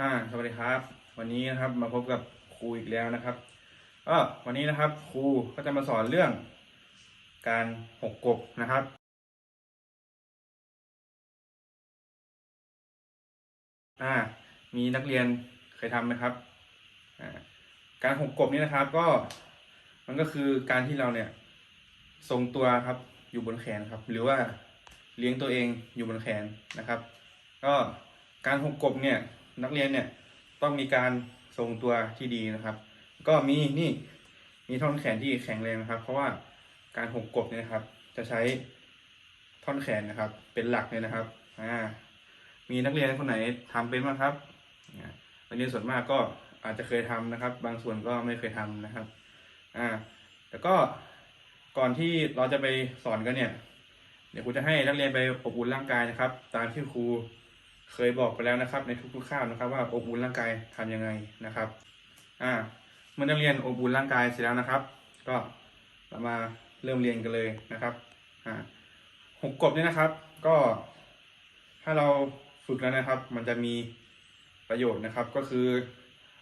อ่าสวัสดีครับ วันนี้นะครับมาพบกับครูอีกแล้วนะครับก็วันนี้นะครับ ครูก็จะมาสอนเรื่องการหกกบนะครับ อ่า มีนักเรียนเคยทำไหมครับอ่าการหกกบนี้นะครับ ก็มันก็คือการที่เราเนี่ยทรงตัวครับอยู่บนแขนครับ หรือว่าเลี้ยงตัวเองอยู่บนแขนนะครับ ก็การหกกบเนี่ย นักเรียนเนี่ยต้องมีการทรงตัวที่ดีนะครับ ก็มีนี่มีท่อนแขนที่แข็งแรงนะครับ เพราะว่าการหกกบเนี่ยนะครับ จะใช้ท่อนแขนนะครับ เป็นหลักเลยนะครับอ่ามีนักเรียนคนไหนทำเป็นบ้างครับอ่านักเรียนส่วนมากก็อาจจะเคยทำนะครับ บางส่วนก็ไม่เคยทำนะครับอ่าแล้วก็ก่อนที่เราจะไปสอนกันเนี่ย เดี๋ยวครูจะให้นักเรียนไปอบอุ่นร่างกายนะครับ ตามที่ครู เคยบอกไปแล้วนะครับ ในทุกๆข้าวนะครับ ว่าอบอุ่นร่างกายทำยังไงนะครับ อ่าเมื่อนักเรียนอบอุ่นร่างกายเสร็จแล้วนะครับ ก็เรามาเริ่มเรียนกันเลยนะครับ อ่าหกกบเนี่ยนะครับ ก็ ถ้าเราฝึกแล้วนะครับ มันจะมีประโยชน์นะครับ ก็คือ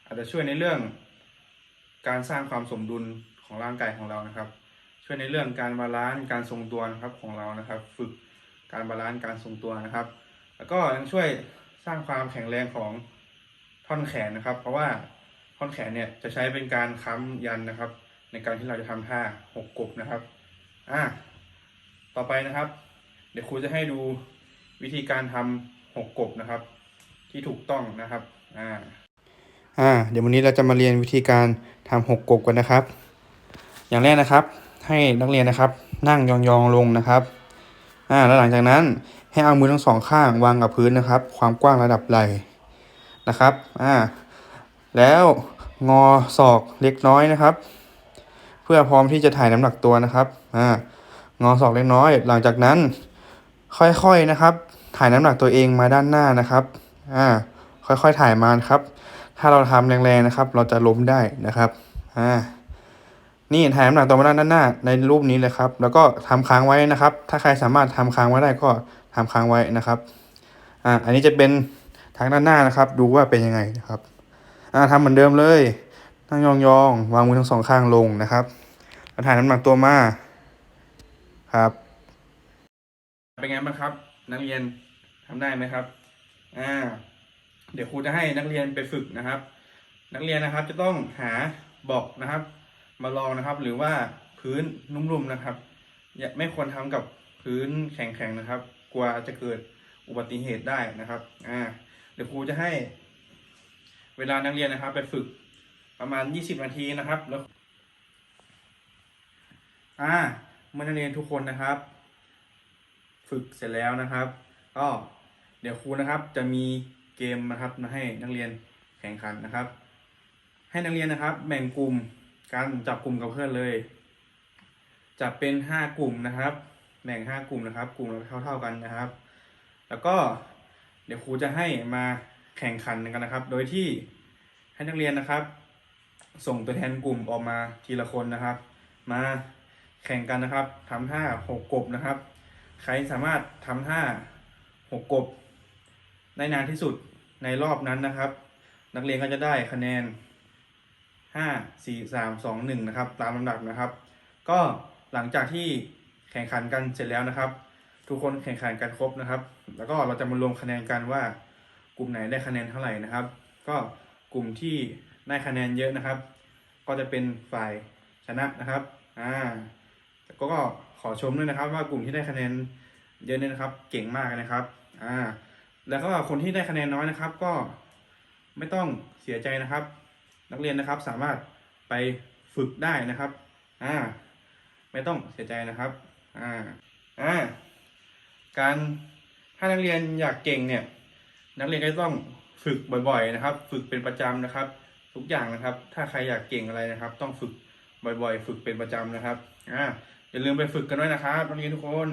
อาจจะช่วยในเรื่องการสร้างความสมดุลของร่างกายของเรานะครับ ช่วยในเรื่องการบาลานซ์การทรงตัวนะครับของเรานะครับ ฝึกการบาลานซ์การทรงตัวนะครับ แล้วก็ยังช่วยสร้างความแข็งแรงของท่อนแขนนะครับ เพราะว่าท่อนแขนเนี่ยจะใช้เป็นการค้ำยันนะครับ ในการที่เราจะทำท่าหกกบนะครับอ่าต่อไปนะครับ เดี๋ยวครูจะให้ดูวิธีการทำหกกบนะครับ ที่ถูกต้องนะครับอ่าอ่าเดี๋ยววันนี้เราจะมาเรียนวิธีการทำหกกบกันนะครับ อย่างแรกนะครับ ให้นักเรียนนะครับ นั่งยองๆลงนะครับ อ่าแล้วหลังจากนั้นให้เอามือทั้งสองข้างวางกับพื้นนะครับ ความกว้างระดับไหล่นะครับอ่าแล้วงอศอกเล็กน้อยนะครับ เพื่อพร้อมที่จะถ่ายน้ำหนักตัวนะครับอ่างอศอกเล็กน้อย หลังจากนั้นค่อยๆนะครับ ถ่ายน้ำหนักตัวเองมาด้านหน้านะครับอ่าค่อยๆถ่ายมาครับ ถ้าเราทำแรงๆนะครับ เราจะล้มได้นะครับอ่า นี่ถ่ายน้ำหนักตัวมาด้านหน้าในรูปนี้เลยครับ แล้วก็ทำค้างไว้นะครับ ถ้าใครสามารถทำค้างไว้ได้ก็ทำค้างไว้นะครับอ่าอันนี้จะเป็นทางด้านหน้านะครับ ดูว่าเป็นยังไงนะครับอ่าทำเหมือนเดิมเลยนั่งยองๆวางมือทั้งสองข้างลงนะครับแล้วถ่ายน้ำหนักตัวมาครับ เป็นไงบ้างครับ นักเรียนทำได้ไหมครับอ่าเดี๋ยวครูจะให้นักเรียนไปฝึกนะครับ นักเรียนนะครับจะต้องหาบอกนะครับ มาลองนะครับ หรือว่าพื้นนุ่มๆนะครับ อย่าไม่ควรทำกับพื้นแข็งๆนะครับ กลัวจะเกิดอุบัติเหตุได้นะครับ อ่า เดี๋ยวครูจะให้ เวลานักเรียนนะครับ ไปฝึกประมาณ 20 นาทีนะครับ แล้ว อ่า เมื่อนักเรียนทุกคนนะครับ ฝึกเสร็จแล้วนะครับ ก็เดี๋ยวครูนะครับ จะมีเกมนะครับมาให้นักเรียนแข่งขันนะครับ ให้นักเรียนนะครับ แบ่งกลุ่ม การจับกลุ่มกับเพื่อนเลย จับเป็นห้ากลุ่มนะครับ แบ่งห้ากลุ่มนะครับ กลุ่มละเท่าเท่า ๆกันนะครับ แล้วก็เดี๋ยวครูจะให้มาแข่งขันกันนะครับ โดยที่ให้นักเรียนนะครับ ส่งตัวแทนกลุ่มออกมาทีละคนนะครับ มาแข่งกันนะครับทำท่าหกกบนะครับ ใครสามารถทำท่าหกกบได้นานที่สุดในรอบนั้นนะครับ นักเรียนก็จะได้คะแนน ห้าสี่สามสองหนึ่งนะครับตามลำดับนะครับ ก็หลังจากที่แข่งขันกันเสร็จแล้วนะครับ ทุกคนแข่งขันกันครบนะครับ แล้วก็เราจะมารวมคะแนนกันว่ากลุ่มไหนได้คะแนนเท่าไหร่นะครับ ก็กลุ่มที่ได้คะแนนเยอะนะครับ ก็จะเป็นฝ่ายชนะนะครับอ่าแล้วก็ขอชมด้วยนะครับว่ากลุ่มที่ได้คะแนนเยอะเนี่ยนะครับ เก่งมากนะครับอ่าแล้วก็คนที่ได้คะแนนน้อยนะครับ ก็ไม่ต้องเสียใจนะครับ นักเรียนนะครับสามารถไปฝึกได้นะครับ อ่า ไม่ต้องเสียใจนะครับ อ่า อ่า การถ้านักเรียนอยากเก่งเนี่ย นักเรียนก็ต้องฝึกบ่อย ๆ นะครับ ฝึกเป็นประจำนะครับ ทุกอย่างนะครับ ถ้าใครอยากเก่งอะไรนะครับ ต้องฝึกบ่อยๆ ฝึกเป็นประจำนะครับ อ่า อย่าลืมไปฝึกกันด้วยนะครับนักเรียนทุกคน